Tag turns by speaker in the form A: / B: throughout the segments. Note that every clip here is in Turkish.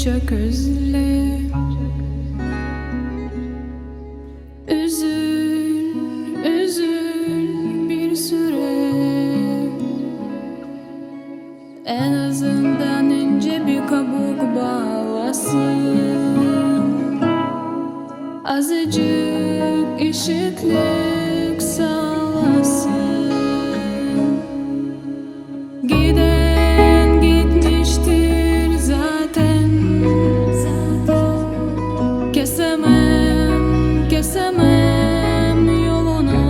A: Sevgini çok özle. Üzül, üzül bir süre. En azından ince bir kabuk bağlasın. Azıcık ışıklık sağlasın Kesemem, kesemem yolunu.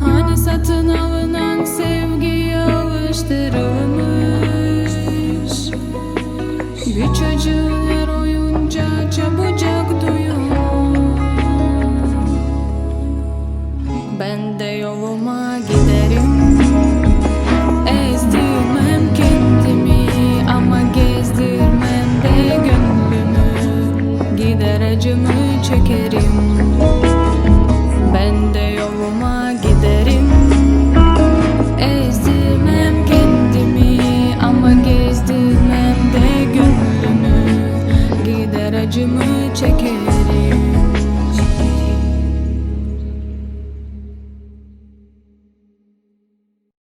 A: Hani satın alınan sevgiye alıştırılmış. Bir çocuğun her oyunca çabucak duyuyor Ben de yoluma giderim aracımı çekerim.